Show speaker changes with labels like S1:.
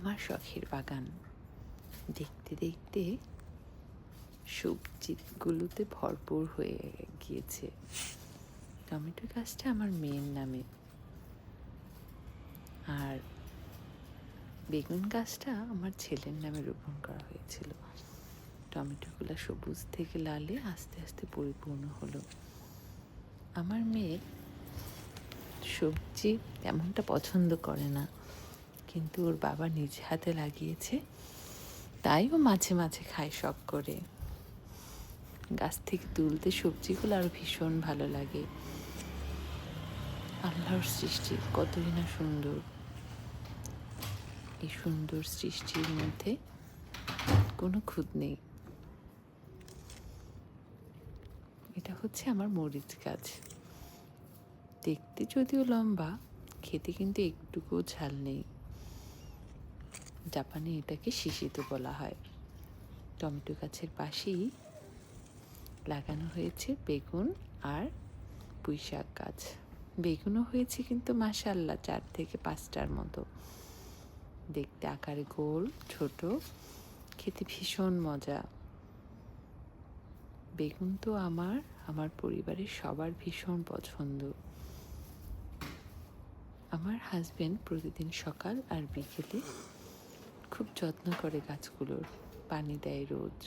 S1: আমার শখের বাগান। দেখতে দেখতে সবজিগুলোতে ভরপুর হয়ে গিয়েছে। টমেটো গাছটা আমার মেয়ের নামে। আর বেগুন গাছটা আমার ছেলের নামে রোপণ করা হয়েছিল। টমেটোগুলো সবুজ থেকে লালে আস্তে আস্তে পরিপূর্ণ হলো। আমার মেয়ে সবজি তেমনটা পছন্দ করে না। কিন্তু ওর বাবা নিজ হাতে লাগিয়েছে, তাই ও মাঝে মাঝে খায় শখ করে। গাছ থেকে তুলতে সবজিগুলো আরও ভীষণ ভালো লাগে। আল্লাহর সৃষ্টি কতই না সুন্দর। এই সুন্দর সৃষ্টির মধ্যে কোনো খুঁত নেই। এটা হচ্ছে আমার মরিচ গাছ। দেখতে যদিও লম্বা, খেতে কিন্তু একটুকুও ঝাল নেই। জাপানে এটাকে শিশিত বলা হয়। টমেটো গাছের পাশেই লাগানো হয়েছে বেগুন আর পুঁই শাক গাছ। বেগুনও হয়েছে কিন্তু মাসাল্লাহ চার থেকে পাঁচটার মতো। দেখতে আকারে গোল, ছোট, খেতে ভীষণ মজা। বেগুন তো আমার আমার পরিবারের সবার ভীষণ পছন্দ। আমার হাজবেন্ড প্রতিদিন সকাল আর বিকেলে খুব যত্ন করে গাছগুলোর পানি দেয় রোজ।